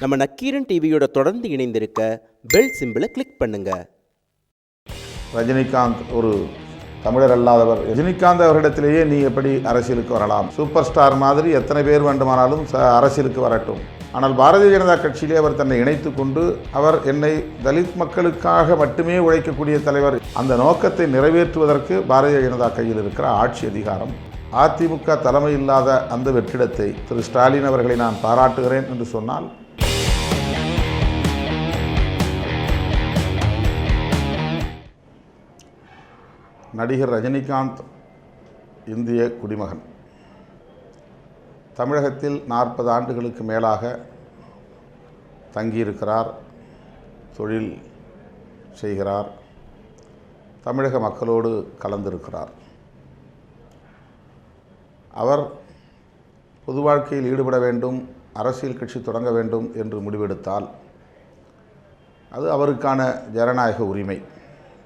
நம்ம நக்கீரன் டிவியோட தொடர்ந்து இணைந்திருக்க பெல் சிம்பிளை கிளிக் பண்ணுங்க. ரஜினிகாந்த் ஒரு தமிழர் அல்லாதவர். ரஜினிகாந்த் அவரிடத்திலேயே நீ எப்படி அரசியலுக்கு வரலாம்? சூப்பர் ஸ்டார் மாதிரி எத்தனை பேர் வேண்டுமானாலும் ச- அரசியலுக்கு வரட்டும். ஆனால் பாரதிய ஜனதா கட்சியிலே அவர் தன்னை இணைத்து கொண்டு அவர் என்னை தலித் மக்களுக்காக மட்டுமே உழைக்கக்கூடிய தலைவர். அந்த நோக்கத்தை நிறைவேற்றுவதற்கு பாரதிய ஜனதா கையில் இருக்கிற ஆட்சி அதிகாரம். அதிமுக தலைமை இல்லாத அந்த வெற்றிடத்தை திரு ஸ்டாலின் அவர்களை நான் பாராட்டுகிறேன் என்று சொன்னால் நடிகர் ரஜினிகாந்த் இந்திய குடிமகன். தமிழகத்தில் நாற்பது ஆண்டுகளுக்கு மேலாக தங்கியிருக்கிறார் தொழில் செய்கிறார் தமிழக மக்களோடு கலந்திருக்கிறார். அவர் பொது வாழ்க்கையில் ஈடுபட வேண்டும் அரசியல் கட்சி தொடங்க வேண்டும் என்று முடிவெடுத்தால் அது அவருக்கான ஜனநாயக உரிமை.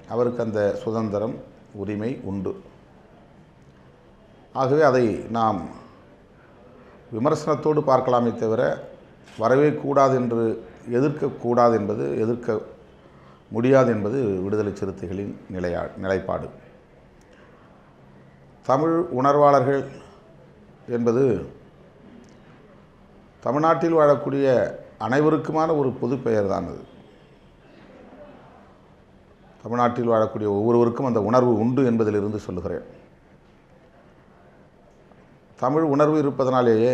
அவருக்கு அந்த சுதந்திரம் உரிமை உண்டு. ஆகவே அதை நாம் விமர்சனத்தோடு பார்க்கலாமே தவிர வரவே கூடாது என்று எதிர்க்கக்கூடாது என்பது எதிர்க்க முடியாது என்பது விடுதலை சிறுத்தைகளின் நிலையா நிலைப்பாடு. தமிழ் உணர்வாளர்கள் என்பது தமிழ்நாட்டில் வாழக்கூடிய அனைவருக்குமான ஒரு பொது பெயர் தான் அது. தமிழ்நாட்டில் வாழக்கூடிய ஒவ்வொருவருக்கும் அந்த உணர்வு உண்டு என்பதிலிருந்து சொல்லுகிறேன். தமிழ் உணர்வு இருப்பதனாலேயே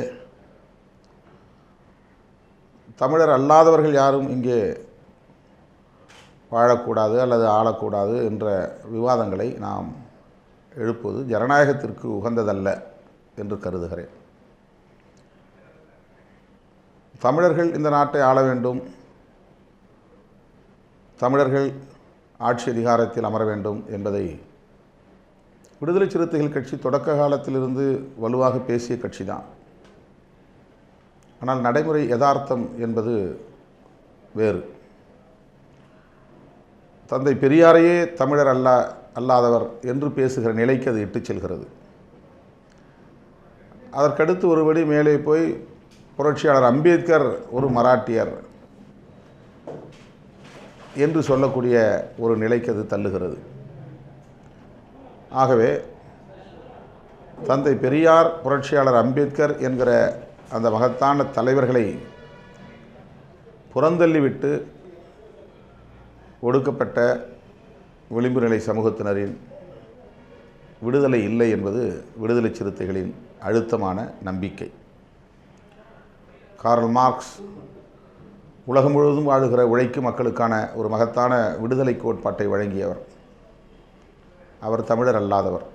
தமிழர் அல்லாதவர்கள் யாரும் இங்கே வாழக்கூடாது அல்லது ஆளக்கூடாது என்ற விவாதங்களை நாம் எழுப்புவது ஜனநாயகத்திற்கு உகந்ததல்ல என்று கருதுகிறேன். தமிழர்கள் இந்த நாட்டை ஆள வேண்டும். தமிழர்கள் ஆட்சி அதிகாரத்தில் அமர வேண்டும் என்பதை விடுதலை சிறுத்தைகள் கட்சி தொடக்க காலத்திலிருந்து வலுவாக பேசிய கட்சி தான் ஆனால் நடைமுறை யதார்த்தம் என்பது வேறு. தந்தை பெரியாரையே தமிழர் அல்ல அல்லாதவர் என்று பேசுகிற நிலைக்கு அது இட்டுச் செல்கிறது. அதற்கடுத்து ஒருபடி மேலே போய் புரட்சியாளர் அம்பேத்கர் ஒரு மராட்டியர். என்று சொல்லக்கூடிய ஒரு நிலைக்கு அது தள்ளுகிறது. ஆகவே தந்தை பெரியார் புரட்சியாளர் அம்பேத்கர் என்கிற அந்த மகத்தான தலைவர்களை புறந்தள்ளிவிட்டு ஒடுக்கப்பட்ட விளிம்பு நிலை சமூகத்தினரின் விடுதலை இல்லை என்பது விடுதலை சிறுத்தைகளின் அழுத்தமான நம்பிக்கை. கார்ல் மார்க்ஸ் உலகம் முழுவதும் வாழுகிற உழைக்கும் மக்களுக்கான ஒரு மகத்தான விடுதலை கோட்பாட்டை வழங்கியவர். அவர் தமிழர் அல்லாதவர்.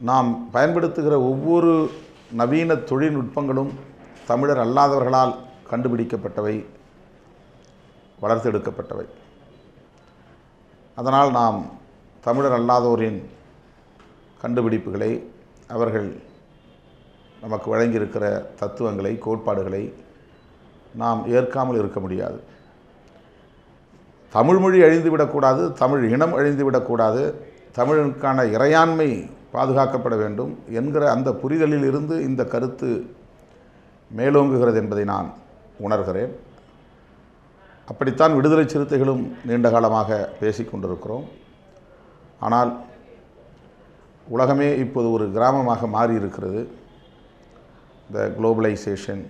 நாம் பயன்படுத்துகிற ஒவ்வொரு நவீன தொழில்நுட்பங்களும் தமிழர் அல்லாதவர்களால் கண்டுபிடிக்கப்பட்டவை வளர்த்தெடுக்கப்பட்டவை. அதனால் நாம் தமிழர் அல்லாதோரின் கண்டுபிடிப்புகளை அவர்கள் நமக்கு வழங்கியிருக்கிற தத்துவங்களை கோட்பாடுகளை நாம் ஏற்காமல் இருக்க முடியாது. தமிழ் மொழி அழிந்துவிடக்கூடாது தமிழ் இனம் அழிந்துவிடக்கூடாது தமிழுக்கான இறையாண்மை பாதுகாக்கப்பட வேண்டும் என்கிற அந்த புரிதலில் இருந்து இந்த கருத்து மேலோங்குகிறது என்பதை நான் உணர்கிறேன். அப்படித்தான் விடுதலை சிறுத்தைகளும் நீண்ட காலமாக பேசிக்கொண்டிருக்கிறோம் ஆனால் உலகமே இப்போது ஒரு கிராமமாக மாறி இருக்கிறது இந்த குளோபலைசேஷன்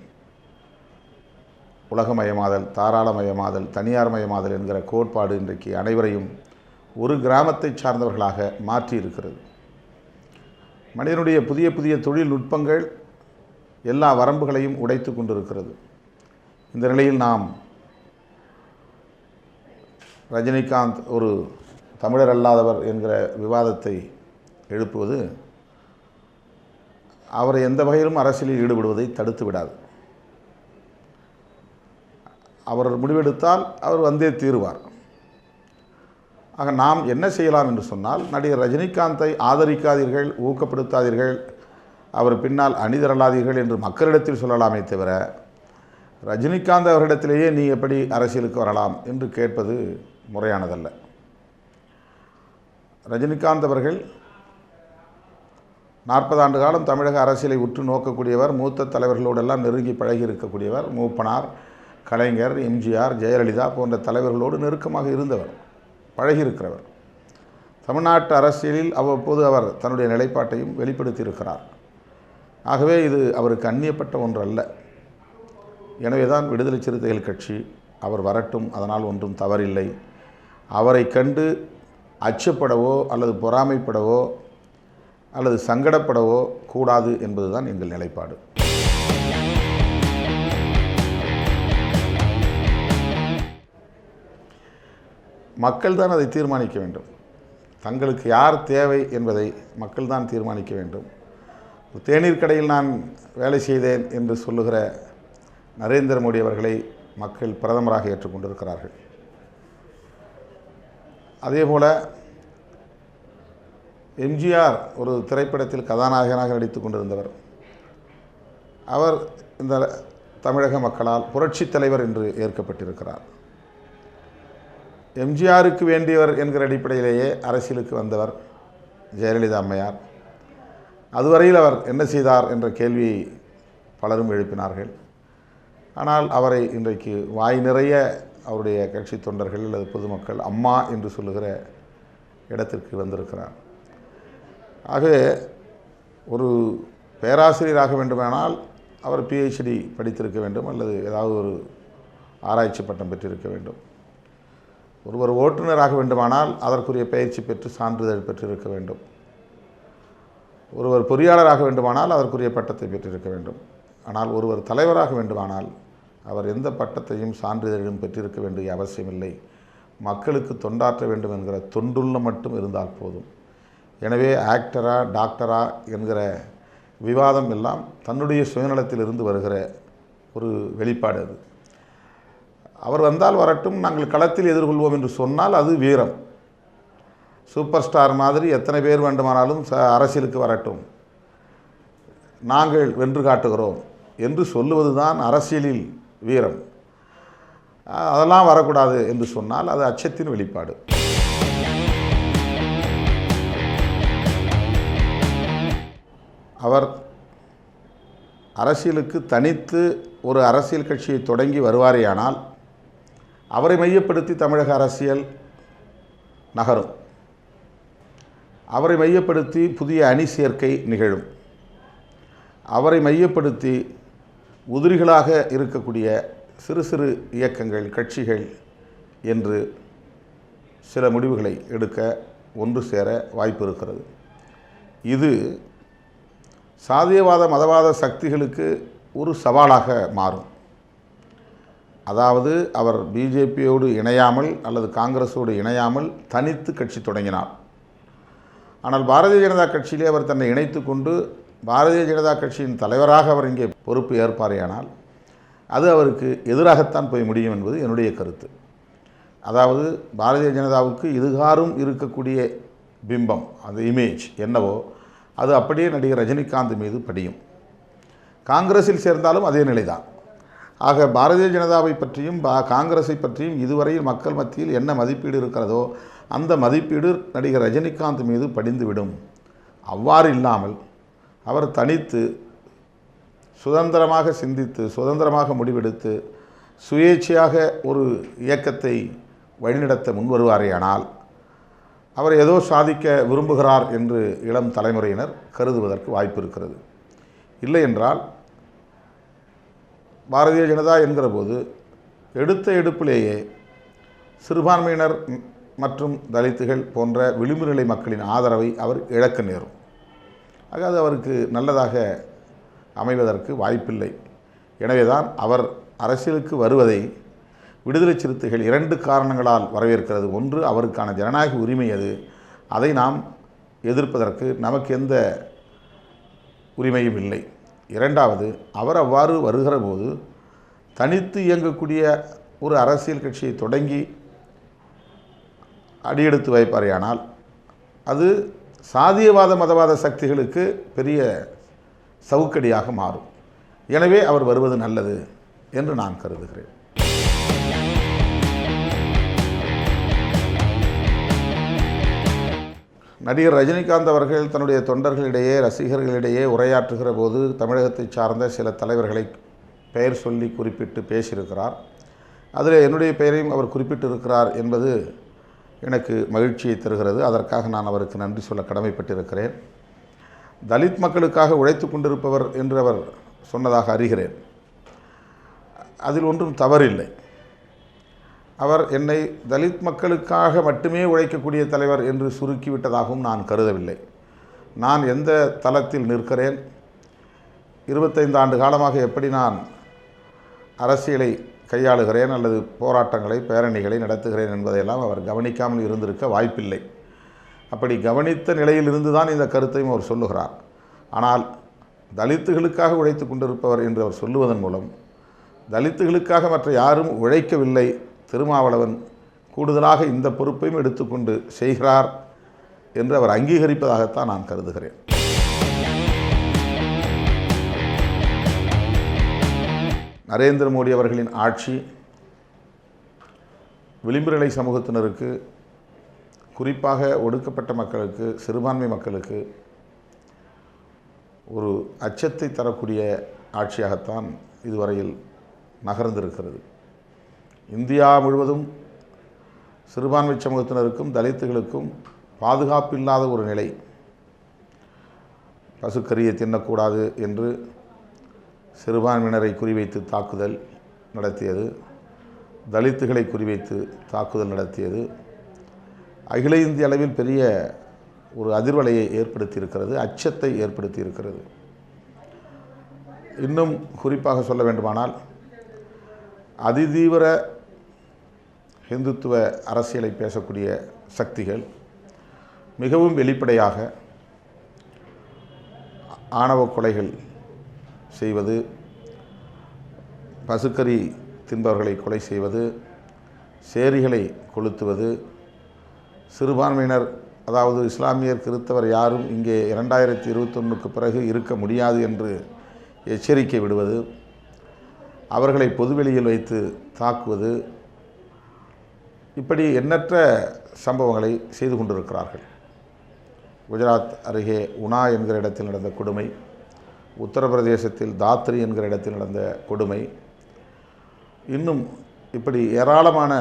உலகமயமாதல் தாராளமயமாதல் தனியார்மயமாதல் என்கிற கோட்பாடு இன்றைக்கு அனைவரையும் ஒரு கிராமத்தை சார்ந்தவர்களாக மாற்றி இருக்கிறது மனிதனுடைய புதிய புதிய தொழில்நுட்பங்கள் எல்லா வரம்புகளையும் உடைத்து கொண்டிருக்கிறது. இந்த நிலையில் நாம் ரஜினிகாந்த் ஒரு தமிழர் அல்லாதவர் என்கிற விவாதத்தை எழுப்புவது அவர் எந்த வகையிலும் அரசியலில் ஈடுபடுவதை தடுத்து விடாது. அவர் முடிவெடுத்தால் அவர் வந்தே தீருவார். ஆக நாம் என்ன செய்யலாம் என்று சொன்னால் நடிகர் ரஜினிகாந்தை ஆதரிக்காதீர்கள் ஊக்கப்படுத்தாதீர்கள் அவர் பின்னால் அணிதிரளாதீர்கள் என்று மக்களிடத்தில் சொல்லலாமே தவிர ரஜினிகாந்த் அவரிடத்திலேயே நீ எப்படி அரசியலுக்கு வரலாம் என்று கேட்பது முறையானதல்ல. ரஜினிகாந்த் அவர்கள் நாற்பது ஆண்டு காலம் தமிழக அரசியலை உற்று நோக்கக்கூடியவர் மூத்த தலைவர்களோடெல்லாம் நெருங்கி பழகி இருக்கக்கூடியவர் மூப்பனார். கலைஞர் எம்ஜிஆர் ஜெயலலிதா போன்ற தலைவர்களோடு நெருக்கமாக இருந்தவர் பழகியிருக்கிறவர். தமிழ்நாட்டு அரசியலில் அவ்வப்போது அவர் தன்னுடைய நிலைப்பாட்டையும் வெளிப்படுத்தியிருக்கிறார். ஆகவே இது அவருக்கு அந்நியப்பட்ட ஒன்றல்ல. எனவே தான் விடுதலை சிறுத்தைகள் கட்சி அவர் வரட்டும் அதனால் ஒன்றும் தவறில்லை. அவரை கண்டு அச்சப்படவோ அல்லது பொறாமைப்படவோ அல்லது சங்கடப்படவோ கூடாது என்பதுதான் எங்கள் நிலைப்பாடு. மக்கள் தான் அதை தீர்மானிக்க வேண்டும். தங்களுக்கு யார் தேவை என்பதை மக்கள் தான் தீர்மானிக்க வேண்டும். தேநீர் கடையில் நான் வேலை செய்தேன் என்று சொல்லுகிற நரேந்திர மோடி அவர்களை மக்கள் பிரதமராக ஏற்றுக்கொண்டிருக்கிறார்கள். அதேபோல் எம்ஜிஆர் ஒரு திரைப்படத்தில் கதாநாயகனாக நடித்து கொண்டிருந்தவர். அவர் இந்த தமிழக மக்களால் புரட்சித் தலைவர் என்று ஏற்கப்பட்டிருக்கிறார். எம்ஜிஆருக்கு வேண்டியவர் என்கிற அடிப்படையிலேயே அரசியலுக்கு வந்தவர் ஜெயலலிதா அம்மையார். அதுவரையில் அவர் என்ன செய்தார் என்ற கேள்வியை பலரும் எழுப்பினார்கள். ஆனால் அவரை இன்றைக்கு வாய் நிறைய அவருடைய கட்சி தொண்டர்கள் அல்லது பொதுமக்கள் அம்மா என்று சொல்லுகிற இடத்திற்கு வந்திருக்கிறார். ஆகவே ஒரு பேராசிரியராக வேண்டுமானால் அவர் பிஹெச்டி படித்திருக்க வேண்டும் அல்லது ஏதாவது ஒரு ஆராய்ச்சி பட்டம் பெற்றிருக்க வேண்டும். ஒருவர் ஓட்டுநராக வேண்டுமானால் அதற்குரிய பயிற்சி பெற்று சான்றிதழ் பெற்றிருக்க வேண்டும். ஒருவர் பொறியாளராக வேண்டுமானால் அதற்குரிய பட்டத்தை பெற்றிருக்க வேண்டும். ஆனால் ஒருவர் தலைவராக வேண்டுமானால் அவர் எந்த பட்டத்தையும் சான்றிதழும் பெற்றிருக்க வேண்டிய அவசியமில்லை. மக்களுக்கு தொண்டாற்ற வேண்டும் என்கிற தொண்டுள்ள மட்டும் இருந்தால் போதும். எனவே ஆக்டரா டாக்டரா என்கிற விவாதம் எல்லாம் தன்னுடைய சுயநலத்திலிருந்து வருகிற ஒரு வெளிப்பாடு அது. அவர் வந்தால் வரட்டும் நாங்கள் களத்தில் எதிர்கொள்வோம் என்று சொன்னால் அது வீரம். சூப்பர் ஸ்டார் மாதிரி எத்தனை பேர் வேண்டுமானாலும் ச அரசியலுக்கு வரட்டும். நாங்கள் வென்று காட்டுகிறோம் என்று சொல்லுவது தான் அரசியலில் வீரம். அதெல்லாம் வரக்கூடாது என்று சொன்னால் அது அச்சத்தின் வெளிப்பாடு. அவர் அரசியலுக்கு தனித்து ஒரு அரசியல் கட்சியை தொடங்கி வருவாரேயானால் அவரை மையப்படுத்தி தமிழக அரசியல் நகரும். அவரை மையப்படுத்தி புதிய அணி சேர்க்கை நிகழும். அவரை மையப்படுத்தி உதிரிகளாக இருக்கக்கூடிய சிறு சிறு இயக்கங்கள் கட்சிகள் என்று சில முடிவுகளை எடுக்க ஒன்று சேர வாய்ப்பு இருக்கிறது. இது சாதியவாத மதவாத சக்திகளுக்கு ஒரு சவாலாக மாறும். அதாவது அவர் பிஜேபியோடு இணையாமல் அல்லது காங்கிரஸோடு இணையாமல் தனித்து கட்சி தொடங்கினார். ஆனால் பாரதிய ஜனதா கட்சியிலே அவர் தன்னை இணைத்து கொண்டு பாரதிய ஜனதா கட்சியின் தலைவராக அவர் இங்கே பொறுப்பு ஏற்பாரேயானால் அது அவருக்கு எதிராகத்தான் போய் முடியும் என்பது என்னுடைய கருத்து. அதாவது பாரதிய ஜனதாவுக்கு இதுகாரும் இருக்கக்கூடிய பிம்பம் அந்த இமேஜ் என்னவோ அது அப்படியே நடிகர் ரஜினிகாந்த் மீது படியும். காங்கிரஸில் சேர்ந்தாலும் அதே நிலைதான். ஆக பாரதிய ஜனதாவை பற்றியும் காங்கிரஸை பற்றியும் இதுவரையில் மக்கள் மத்தியில் என்ன மதிப்பீடு இருக்கிறதோ அந்த மதிப்பீடு நடிகர் ரஜினிகாந்த் மீது படிந்துவிடும். அவ்வாறு இல்லாமல் அவர் தனித்து சுதந்திரமாக சிந்தித்து சுதந்திரமாக முடிவெடுத்து சுயேட்சையாக ஒரு இயக்கத்தை வழிநடத்த முன்வருவாரேயானால் அவர் ஏதோ சாதிக்க விரும்புகிறார் என்று இளம் தலைமுறையினர் கருதுவதற்கு வாய்ப்பு இருக்கிறது. இல்லை என்றால் பாரதிய ஜனதா என்கிற போது எடுத்த எடுப்பிலேயே சிறுபான்மையினர் மற்றும் தலித்துகள் போன்ற விளிம்பு நிலை மக்களின் ஆதரவை அவர் இழக்க நேரும். ஆக அது அவருக்கு நல்லதாக அமைவதற்கு வாய்ப்பில்லை. எனவேதான் அவர் அரசியலுக்கு வருவதை விடுதலை சிறுத்தைகள் இரண்டு காரணங்களால் வரவேற்கிறது. ஒன்று அவருக்கான ஜனநாயக உரிமை அது அதை நாம் எதிர்ப்பதற்கு நமக்கு எந்த உரிமையும் இல்லை. இரண்டாவது அவர் அவ்வாறு வருகிற போது தனித்து இயங்கக்கூடிய ஒரு அரசியல் கட்சியை தொடங்கி அடியெடுத்து வைப்பாரேயானால் அது சாதியவாத மதவாத சக்திகளுக்கு பெரிய சவுக்கடியாக மாறும். எனவே அவர் வருவது நல்லது என்று நான் கருதுகிறேன். நடிகர் ரஜினிகாந்த் அவர்கள் தன்னுடைய தொண்டர்களிடையே ரசிகர்களிடையே உரையாற்றுகிற போது தமிழகத்தை சார்ந்த சில தலைவர்களை பெயர் சொல்லி குறிப்பிட்டு பேசியிருக்கிறார். அதில் என்னுடைய பெயரையும் அவர் குறிப்பிட்டிருக்கிறார் என்பது எனக்கு மகிழ்ச்சியை தருகிறது. அதற்காக நான் அவருக்கு நன்றி சொல்ல கடமைப்பட்டிருக்கிறேன். தலித் மக்களுக்காக உழைத்து கொண்டிருப்பவர் என்று அவர் சொன்னதாக அறிகிறேன். அதில் ஒன்றும் தவறில்லை. அவர் என்னை தலித் மக்களுக்காக மட்டுமே உழைக்கக்கூடிய தலைவர் என்று சுருக்கிவிட்டதாகவும் நான் கருதவில்லை. நான் எந்த தளத்தில் நிற்கிறேன்? இருபத்தைந்து ஆண்டு காலமாக எப்படி நான் அரசியலை கையாளுகிறேன் அல்லது போராட்டங்களை பேரணிகளை நடத்துகிறேன் என்பதையெல்லாம் அவர் கவனிக்காமல் இருந்திருக்க வாய்ப்பில்லை. அப்படி கவனித்த நிலையிலிருந்து தான் இந்த கருத்தையும் அவர் சொல்லுகிறார். ஆனால் தலித்துகளுக்காக உழைத்து கொண்டிருப்பவர் என்று அவர் சொல்லுவதன் மூலம் தலித்துகளுக்காக மற்ற யாரும் உழைக்கவில்லை திருமாவளவன் கூடுதலாக இந்த பொறுப்பையும் எடுத்துக்கொண்டு செய்கிறார் என்று அவர் அங்கீகரிப்பதாகத்தான் நான் கருதுகிறேன். நரேந்திர மோடி அவர்களின் ஆட்சி விளிம்பு நிலை சமூகத்தினருக்கு குறிப்பாக ஒடுக்கப்பட்ட மக்களுக்கு சிறுபான்மை மக்களுக்கு ஒரு அச்சத்தை தரக்கூடிய ஆட்சியாகத்தான் இதுவரையில் நகர்ந்திருக்கிறது. இந்தியா முழுவதும் சிறுபான்மை சமூகத்தினருக்கும் தலித்துகளுக்கும் பாதுகாப்பு இல்லாத ஒரு நிலை. பசுக்கரியை தின்னக்கூடாது என்று சிறுபான்மையினரை குறிவைத்து தாக்குதல் நடத்தியது. தலித்துகளை குறிவைத்து தாக்குதல் நடத்தியது. அகில இந்திய அளவில் பெரிய ஒரு அதிர்வலையை ஏற்படுத்தியிருக்கிறது அச்சத்தை ஏற்படுத்தியிருக்கிறது. இன்னும் குறிப்பாக சொல்ல வேண்டுமானால் அதிதீவிர இந்துத்துவ அரசியலை பேசக்கூடிய சக்திகள் மிகவும் வெளிப்படையாக ஆணவ கொலைகள் செய்வது பசுக்கறி தின்பவர்களை கொலை செய்வது சேரிகளை கொளுத்துவது சிறுபான்மையினர் அதாவது இஸ்லாமியர் கிறித்தவர் யாரும் இங்கே இரண்டாயிரத்தி இருபத்தொன்னுக்கு பிறகு இருக்க முடியாது என்று எச்சரிக்கை விடுவது அவர்களை பொதுவெளியில் வைத்து தாக்குவது இப்படி எண்ணற்ற சம்பவங்களை செய்து கொண்டிருக்கிறார்கள். குஜராத் அருகே உனா என்கிற இடத்தில் நடந்த கொடுமை உத்தரப்பிரதேசத்தில் தாத்ரி என்கிற இடத்தில் நடந்த கொடுமை இன்னும் இப்படி ஏராளமான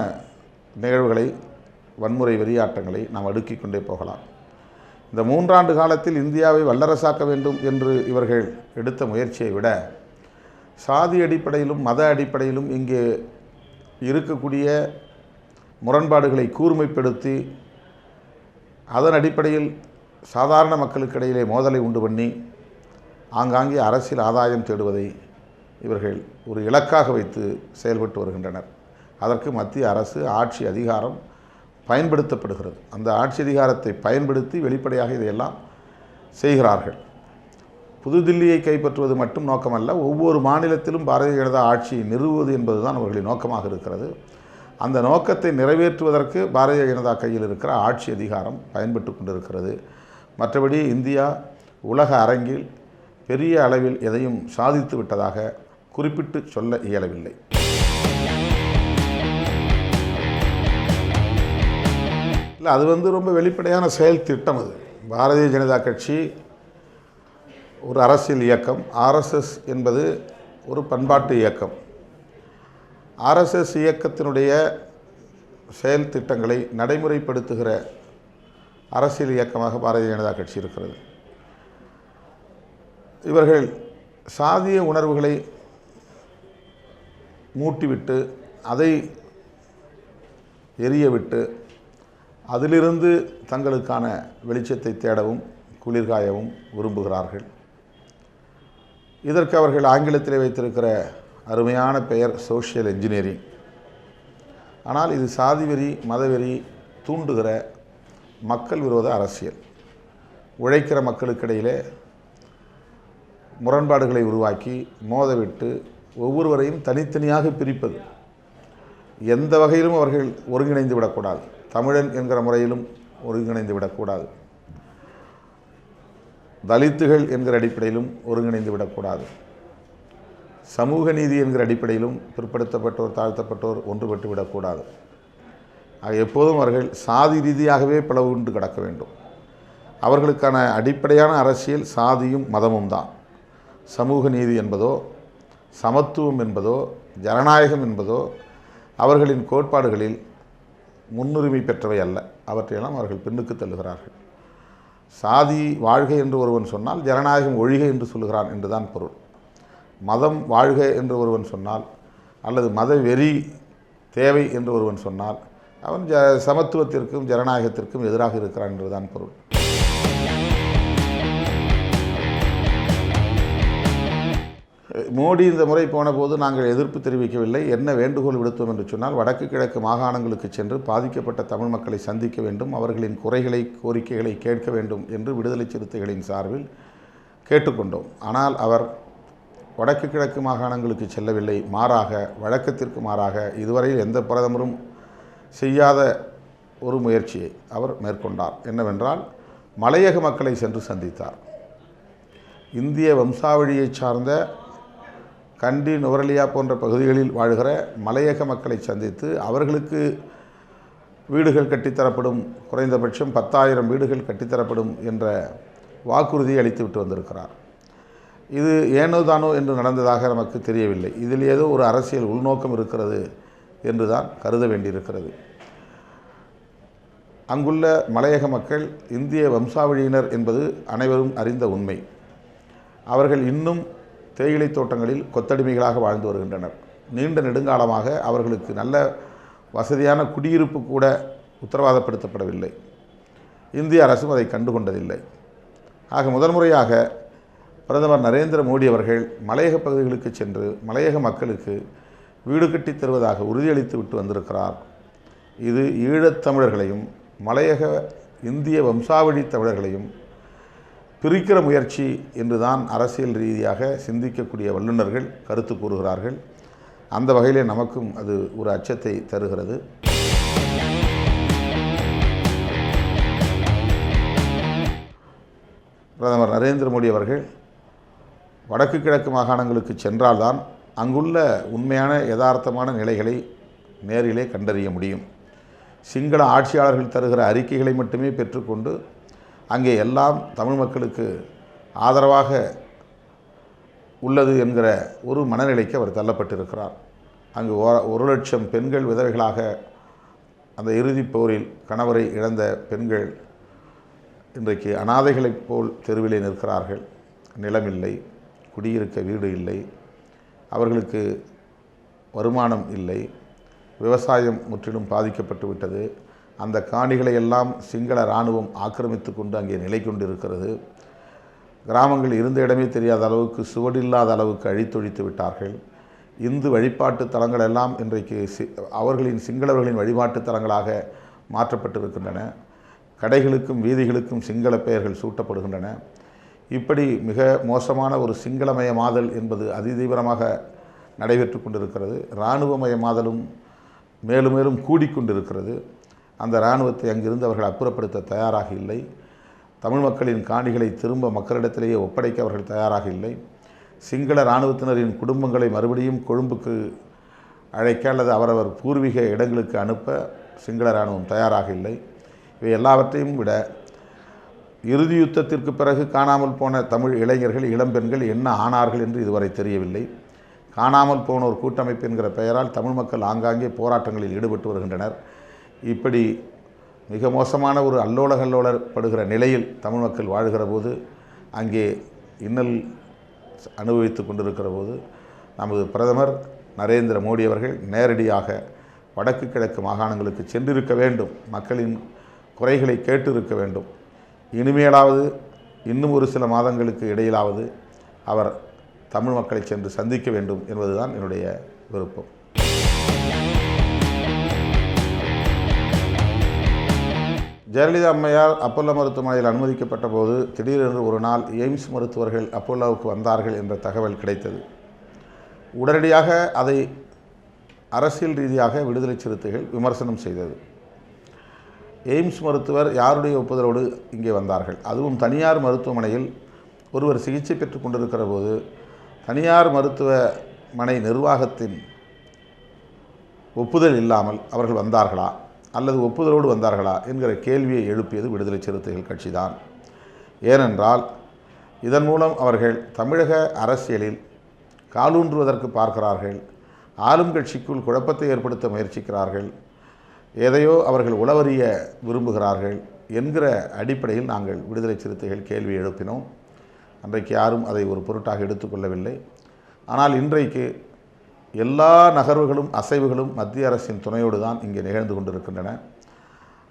நிகழ்வுகளை வன்முறை வெறியாட்டங்களை நாம் அடுக்கிக் கொண்டே போகலாம். இந்த மூன்றாண்டு காலத்தில் இந்தியாவை வல்லரசாக்க வேண்டும் என்று இவர்கள் எடுத்த முயற்சியை விட சாதி அடிப்படையிலும் மத அடிப்படையிலும் இங்கே இருக்கக்கூடிய முரண்பாடுகளை கூர்மைப்படுத்தி அதன் அடிப்படையில் சாதாரண மக்களுக்கிடையிலே மோதலை உண்டு பண்ணி ஆங்காங்கே அரசியல் ஆதாயம் தேடுவதை இவர்கள் ஒரு இலக்காக வைத்து செயல்பட்டு வருகின்றனர். அதற்கு மத்திய அரசு ஆட்சி அதிகாரம் பயன்படுத்தப்படுகிறது. அந்த ஆட்சி அதிகாரத்தை பயன்படுத்தி வெளிப்படையாக இதையெல்லாம் செய்கிறார்கள். புதுதில்லியை கைப்பற்றுவது மட்டும் நோக்கமல்ல ஒவ்வொரு மாநிலத்திலும் பாரதிய ஜனதா ஆட்சியை நிறுவுவது என்பதுதான் அவர்களின் நோக்கமாக இருக்கிறது. அந்த நோக்கத்தை நிறைவேற்றுவதற்கு பாரதிய ஜனதா கையில் இருக்கிற ஆட்சி அதிகாரம் பயன்பட்டு கொண்டிருக்கிறது. மற்றபடி இந்தியா உலக அரங்கில் பெரிய அளவில் எதையும் சாதித்து விட்டதாக குறிப்பிட்டு சொல்ல இயலவில்லை. இல்லை அது வந்து ரொம்ப வெளிப்படையான செயல் திட்டம் அது. பாரதிய ஜனதா கட்சி ஒரு அரசியல் இயக்கம் ஆர்எஸ்எஸ் என்பது ஒரு பண்பாட்டு இயக்கம். ஆர்எஸ்எஸ் இயக்கத்தினுடைய செயல் திட்டங்களை நடைமுறைப்படுத்துகிற அரசியல் இயக்கமாக பாரதிய ஜனதா கட்சி இருக்கிறது. இவர்கள் சாதிய உணர்வுகளை மூட்டிவிட்டு அதை எரியவிட்டு அதிலிருந்து தங்களுக்கான வெளிச்சத்தை தேடவும் குளிர்காயவும் விரும்புகிறார்கள். இதற்கு அவர்கள் ஆங்கிலத்தில் வைத்திருக்கிற அருமையான பெயர் சோஷியல் என்ஜினியரிங் ஆனால் இது சாதிவெறி மதவெறி தூண்டுகிற மக்கள் விரோத அரசியல். உழைக்கிற மக்களுக்கிடையிலே முரண்பாடுகளை உருவாக்கி மோதவிட்டு ஒவ்வொருவரையும் தனித்தனியாக பிரிப்பது. எந்த வகையிலும் அவர்கள் ஒருங்கிணைந்து விடக்கூடாது. தமிழன் என்கிற முறையிலும் ஒருங்கிணைந்து விடக்கூடாது. தலித்துகள் என்கிற அடிப்படையிலும் ஒருங்கிணைந்து விடக்கூடாது. சமூக நீதி என்கிற அடிப்படையிலும் பிற்படுத்தப்பட்டோர் தாழ்த்தப்பட்டோர் ஒன்றுபட்டு விடக்கூடாது. ஆக எப்போதும் அவர்கள் சாதி ரீதியாகவே பிளவுண்டு கிடக்க வேண்டும். அவர்களுக்கான அடிப்படையான அரசியல் சாதியும் மதமும் தான். சமூக நீதி என்பதோ சமத்துவம் என்பதோ ஜனநாயகம் என்பதோ அவர்களின் கோட்பாடுகளில் முன்னுரிமை பெற்றவை அல்ல. அவற்றையெல்லாம் அவர்கள் பின்னுக்கு தள்ளுகிறார்கள். சாதி வாழ்க என்று ஒருவன் சொன்னால் ஜனநாயகம் ஒழிக என்று சொல்லுகிறான் என்றுதான் பொருள். மதம் வாழ்க என்று ஒருவன் சொன்னால் அல்லது மத வெறி தேவை என்று ஒருவன் சொன்னால் அவன் ஜ சமத்துவத்திற்கும் ஜனநாயகத்திற்கும் எதிராக இருக்கிறான் என்றுதான் பொருள். மோடி இந்த முறை போன போது நாங்கள் எதிர்ப்பு தெரிவிக்கவில்லை. என்ன வேண்டுகோள் விடுத்தோம் என்று சொன்னால் வடக்கு கிழக்கு மாகாணங்களுக்கு சென்று பாதிக்கப்பட்ட தமிழ் மக்களை சந்திக்க வேண்டும். அவர்களின் குறைகளை கோரிக்கைகளை கேட்க வேண்டும் என்று விடுதலை சிறுத்தைகளின் சார்பில் கேட்டுக்கொண்டோம். ஆனால் அவர் வடக்கு கிழக்கு மாகாணங்களுக்கு செல்லவில்லை. மாறாக வழக்கத்திற்கு மாறாக இதுவரையில் எந்த பிரதமரும் செய்யாத ஒரு முயற்சியை அவர் மேற்கொண்டார். என்னவென்றால் மலையக மக்களை சென்று சந்தித்தார். இந்திய வம்சாவழியைச் சார்ந்த கண்டி நுவரலியா போன்ற பகுதிகளில் வாழ்கிற மலையக மக்களை சந்தித்து அவர்களுக்கு வீடுகள் கட்டித்தரப்படும் குறைந்தபட்சம் பத்தாயிரம் வீடுகள் கட்டித்தரப்படும் என்ற வாக்குறுதியை அளித்துவிட்டு வந்திருக்கிறார். இது ஏனோ தானோ என்று நடந்ததாக நமக்கு தெரியவில்லை. இதில் ஏதோ ஒரு அரசியல் உள்நோக்கம் இருக்கிறது என்று தான் கருத வேண்டியிருக்கிறது. அங்குள்ள மலையக மக்கள் இந்திய வம்சாவழியினர் என்பது அனைவரும் அறிந்த உண்மை. அவர்கள் இன்னும் தேயிலை தோட்டங்களில் கொத்தடிமைகளாக வாழ்ந்து வருகின்றனர். நீண்ட நெடுங்காலமாக அவர்களுக்கு நல்ல வசதியான குடியிருப்பு கூட உத்தரவாதப்படுத்தப்படவில்லை. இந்திய அரசும் அதை கண்டுகொண்டதில்லை. ஆக முதல் முறையாக பிரதமர் நரேந்திர மோடி அவர்கள் மலையக பகுதிகளுக்கு சென்று மலையக மக்களுக்கு வீடு கட்டித் தருவதாக உறுதியளித்து விட்டு வந்திருக்கிறார். இது ஈழத் தமிழர்களையும் மலையக இந்திய வம்சாவழி தமிழர்களையும் பிரிக்கிற முயற்சி என்றுதான் அரசியல் ரீதியாக சிந்திக்கக்கூடிய வல்லுநர்கள் கருத்து கூறுகிறார்கள். அந்த வகையிலே நமக்கும் அது ஒரு அச்சத்தை தருகிறது. பிரதமர் நரேந்திர மோடி அவர்கள் வடக்கு கிழக்கு மாகாணங்களுக்கு சென்றால்தான் அங்குள்ள உண்மையான யதார்த்தமான நிலைகளை நேரிலே கண்டறிய முடியும். சிங்கள ஆட்சியாளர்கள் தருகிற அறிக்கைகளை மட்டுமே பெற்றுக்கொண்டு அங்கே எல்லாம் தமிழ் மக்களுக்கு ஆதரவாக உள்ளது என்கிற ஒரு மனநிலைக்கு அவர் தள்ளப்பட்டிருக்கிறார். அங்கு ஒரு லட்சம் பெண்கள் விதவைகளாக அந்த இறுதிப் போரில் கணவரை இழந்த பெண்கள் இன்றைக்கு அனாதைகளைப் போல் தெருவிலே நிற்கிறார்கள். நிலமில்லை. குடியிருக்க வீடு இல்லை அவர்களுக்கு வருமானம் இல்லை விவசாயம் முற்றிலும் பாதிக்கப்பட்டு விட்டது. அந்த காணிகளை எல்லாம் சிங்கள இராணுவம் ஆக்கிரமித்து கொண்டு அங்கே நிலை கொண்டிருக்கிறது. கிராமங்கள் இருந்த இடமே தெரியாத அளவுக்கு சுவடில்லாத அளவுக்கு அழித்தொழித்து விட்டார்கள். இந்து வழிபாட்டு தலங்கள் எல்லாம் இன்றைக்கு சி அவர்களின் சிங்களவர்களின் வழிபாட்டு தலங்களாக மாற்றப்பட்டிருக்கின்றன. கடைகளுக்கும் வீதிகளுக்கும் சிங்கள பெயர்கள் சூட்டப்படுகின்றன. இப்படி மிக மோசமான ஒரு சிங்களமயமாதல் என்பது அதிதீவிரமாக நடைபெற்று கொண்டிருக்கிறது. இராணுவமயமாதலும் மேலும் மேலும் கூடிக்கொண்டிருக்கிறது அந்த இராணுவத்தை அங்கிருந்து அவர்கள் அப்புறப்படுத்த தயாராக இல்லை. தமிழ் மக்களின் காணிகளை திரும்ப மக்களிடத்திலேயே ஒப்படைக்க அவர்கள் தயாராக இல்லை. சிங்கள இராணுவத்தினரின் குடும்பங்களை மறுபடியும் கொழும்புக்கு அழைக்க அல்லது அவரவர் பூர்வீக இடங்களுக்கு அனுப்ப சிங்கள இராணுவம் தயாராக இல்லை. இவை எல்லாவற்றையும் விட இறுதி யுத்தத்திற்கு பிறகு காணாமல் போன தமிழ் இளைஞர்கள் இளம்பெண்கள் என்ன ஆனார்கள் என்று இதுவரை தெரியவில்லை. காணாமல் போனோர் கூட்டமைப்பு என்கிற பெயரால் தமிழ் மக்கள் ஆங்காங்கே போராட்டங்களில் ஈடுபட்டு வருகின்றனர். இப்படி மிக மோசமான ஒரு அல்லோலகல்லோலப்படுகிற நிலையில் தமிழ் மக்கள் வாழ்கிற போது அங்கே இன்னல் அனுபவித்து கொண்டிருக்கிற போது நமது பிரதமர் நரேந்திர மோடி அவர்கள் நேரடியாக வடக்கு கிழக்கு மாகாணங்களுக்கு சென்றிருக்க வேண்டும். மக்களின் குறைகளை கேட்டு இருக்க வேண்டும். இனிமேலாவது இன்னும் ஒரு சில மாதங்களுக்கு இடையிலாவது அவர் தமிழ் மக்களை சென்று சந்திக்க வேண்டும் என்பதுதான் என்னுடைய விருப்பம். ஜெயலலிதா அம்மையார் அப்பல்லோ மருத்துவமனையில் அனுமதிக்கப்பட்ட போது திடீரென்று ஒரு நாள் எய்ம்ஸ் மருத்துவர்கள் அப்பல்லோவுக்கு வந்தார்கள் என்ற தகவல் கிடைத்தது. உடனடியாக அதை அரசியல் ரீதியாக விடுதலை சிறுத்தைகள் விமர்சனம் செய்தது. எய்ம்ஸ் மருத்துவர் யாருடைய ஒப்புதலோடு இங்கே வந்தார்கள்? அதுவும் தனியார் மருத்துவமனையில் ஒருவர் சிகிச்சை பெற்று கொண்டிருக்கிற போது தனியார் மருத்துவமனை நிர்வாகத்தின் ஒப்புதல் இல்லாமல் அவர்கள் வந்தார்களா? அல்லது ஒப்புதலோடு வந்தார்களா? என்கிற கேள்வியை எழுப்பியது விடுதலை சிறுத்தைகள் கட்சிதான். ஏனென்றால் இதன் மூலம் அவர்கள் தமிழக அரசியலில் காலூன்றுவதற்கு பார்க்கிறார்கள். ஆளும் கட்சிக்குள் குழப்பத்தை ஏற்படுத்த முயற்சிக்கிறார்கள். எதையோ அவர்கள் உளவறிய விரும்புகிறார்கள் என்கிற அடிப்படையில் நாங்கள் விடுதலை சிறுத்தைகள் கேள்வி எழுப்பினோம். அன்றைக்கு யாரும் அதை ஒரு பொருட்டாக எடுத்துக்கொள்ளவில்லை ஆனால் இன்றைக்கு எல்லா நகர்வுகளும் அசைவுகளும் மத்திய அரசின் துணையோடு தான் இங்கே நிகழ்ந்து கொண்டிருக்கின்றன.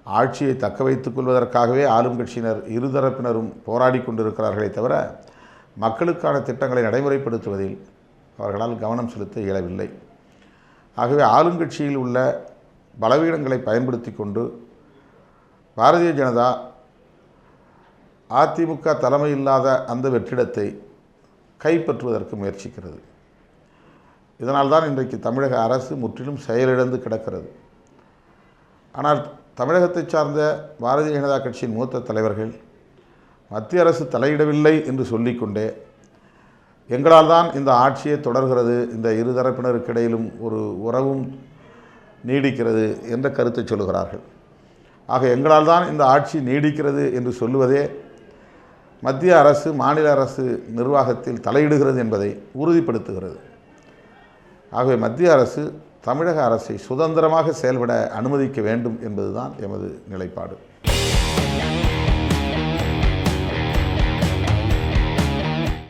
ஆட்சியை தக்க வைத்துக் கொள்வதற்காகவே ஆளும் கட்சியினர் இருதரப்பினரும் போராடி கொண்டிருக்கிறார்களே தவிர மக்களுக்கான திட்டங்களை நடைமுறைப்படுத்துவதில் அவர்களால் கவனம் செலுத்த இயலவில்லை. ஆகவே ஆளுங்கட்சியில் உள்ள பலவீனங்களை பயன்படுத்தி கொண்டு பாரதிய ஜனதா அதிமுக தலைமை இல்லாத அந்த வெற்றிடத்தை கைப்பற்றுவதற்கு முயற்சிக்கிறது. இதனால்தான் இன்றைக்கு தமிழக அரசு முற்றிலும் செயலிழந்து கிடக்கிறது. ஆனால் தமிழகத்தை சார்ந்த பாரதிய ஜனதா கட்சியின் மூத்த தலைவர்கள் மத்திய அரசு தலையிடவில்லை என்று சொல்லிக்கொண்டே எங்களால் தான் இந்த ஆட்சியை தொடர்கிறது இந்த இரு தரப்பினருக்கிடையிலும் ஒரு உறவும் நீடிக்கிறது என்ற கருத்தை சொல்லுகிறார்கள். ஆக எங்களால் தான் இந்த ஆட்சி நீடிக்கிறது என்று சொல்லுவதே மத்திய அரசு மாநில அரசு நிர்வாகத்தில் தலையிடுகிறது என்பதை உறுதிப்படுத்துகிறது. ஆகவே மத்திய அரசு தமிழக அரசை சுதந்திரமாக செயல்பட அனுமதிக்க வேண்டும் என்பதுதான் எமது நிலைப்பாடு.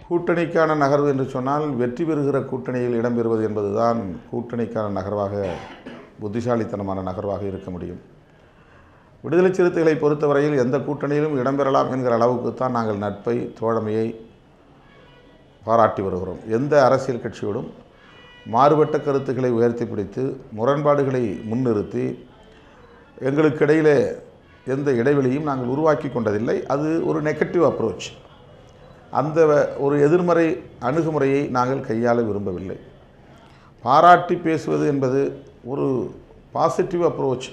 கூட்டணிக்கான நகர்வு என்று சொன்னால் வெற்றி பெறுகிற கூட்டணியில் இடம்பெறுவது என்பதுதான் கூட்டணிக்கான நகர்வாக புத்திசாலித்தனமான நகர்வாக இருக்க முடியும். விடுதலை சிறுத்தைகளை பொறுத்தவரையில் எந்த கூட்டணியிலும் இடம்பெறலாம் என்கிற அளவுக்கு தான் நாங்கள் நட்பை தோழமையை பாராட்டி வருகிறோம். எந்த அரசியல் கட்சியோடும் மாறுபட்ட கருத்துக்களை உயர்த்தி பிடித்து முரண்பாடுகளை முன்னிறுத்தி எங்களுக்கு இடையிலே எந்த இடைவெளியும் நாங்கள் உருவாக்கி கொண்டதில்லை. அது ஒரு நெகட்டிவ் அப்ரோச் அந்த ஒரு எதிர்மறை அணுகுமுறையை நாங்கள் கையாள விரும்பவில்லை. பாராட்டி பேசுவது என்பது ஒரு பாசிட்டிவ் அப்ரோச்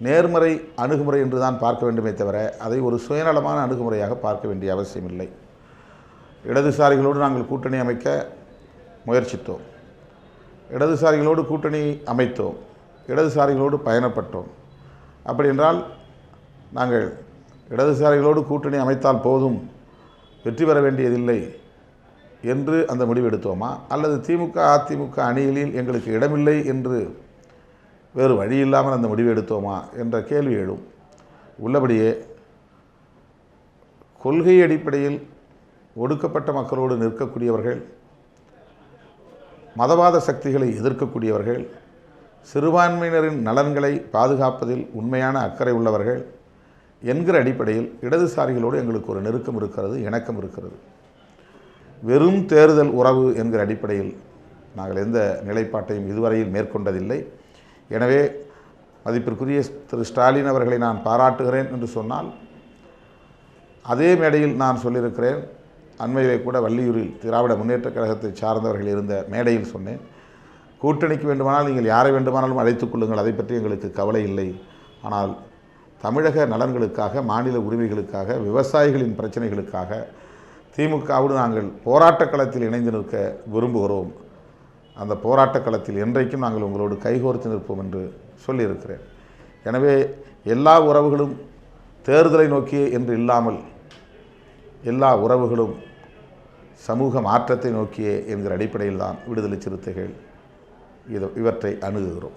நேர்மறை அணுகுமுறை என்று தான் பார்க்க வேண்டுமே தவிர அதை ஒரு சுயநலமான அணுகுமுறையாக பார்க்க வேண்டிய அவசியமில்லை இடதுசாரிகளோடு நாங்கள் கூட்டணி அமைக்க முயற்சித்தோம். இடதுசாரிகளோடு கூட்டணி அமைத்தோம். இடதுசாரிகளோடு பயணப்பட்டோம். அப்படி என்றால் நாங்கள் இடதுசாரிகளோடு கூட்டணி அமைத்தால் போதும் வெற்றி பெற வேண்டியதில்லை என்று அந்த முடிவு எடுத்தோமா? அல்லது திமுக அதிமுக அணிகளில் எங்களுக்கு இடமில்லை என்று வேறு வழி இல்லாமல் அந்த முடிவு எடுத்தோமா என்ற கேள்வி எழும். உள்ளபடியே கொள்கை அடிப்படையில் ஒடுக்கப்பட்ட மக்களோடு நிற்கக்கூடியவர்கள் மதவாத சக்திகளை எதிர்க்கக்கூடியவர்கள் சிறுபான்மையினரின் நலன்களை பாதுகாப்பதில் உண்மையான அக்கறை உள்ளவர்கள் என்கிற அடிப்படையில் இடதுசாரிகளோடு எங்களுக்கு ஒரு நெருக்கம் இருக்கிறது இணக்கம் இருக்கிறது. வெறும் தேர்தல் உறவு என்கிற அடிப்படையில் நாங்கள் எந்த நிலைப்பாட்டையும் இதுவரையில் மேற்கொண்டதில்லை. எனவே மதிப்பிற்குரிய திரு ஸ்டாலின் அவர்களை நான் பாராட்டுகிறேன் என்று சொன்னால் அதே மேடையில் நான் சொல்லியிருக்கிறேன் அண்மையிலே கூட வள்ளியூரில் திராவிட முன்னேற்றக் கழகத்தை சார்ந்தவர்கள் இருந்த மேடையில் சொன்னேன். கூட்டணிக்கு வேண்டுமானால் நீங்கள் யாரை வேண்டுமானாலும் அழைத்துக் கொள்ளுங்கள் அதை பற்றி எங்களுக்கு கவலை இல்லை. ஆனால் தமிழக நலன்களுக்காக மாநில உரிமைகளுக்காக விவசாயிகளின் பிரச்சனைகளுக்காக திமுகவோடு நாங்கள் போராட்டக் களத்தில் இணைந்து நிற்க விரும்புகிறோம். அந்த போராட்டக் களத்தில் என்றைக்கும் நாங்கள் உங்களோடு கைகோர்த்து நிற்போம் என்று சொல்லியிருக்கிறேன். எனவே எல்லா உறவுகளும் தேர்தலை நோக்கியே என்று இல்லாமல் எல்லா உறவுகளும் சமூக மாற்றத்தை நோக்கியே என்கிற அடிப்படையில் தான் விடுதலை சிறுத்தைகள் இதை இவற்றை அணுகுகிறோம்.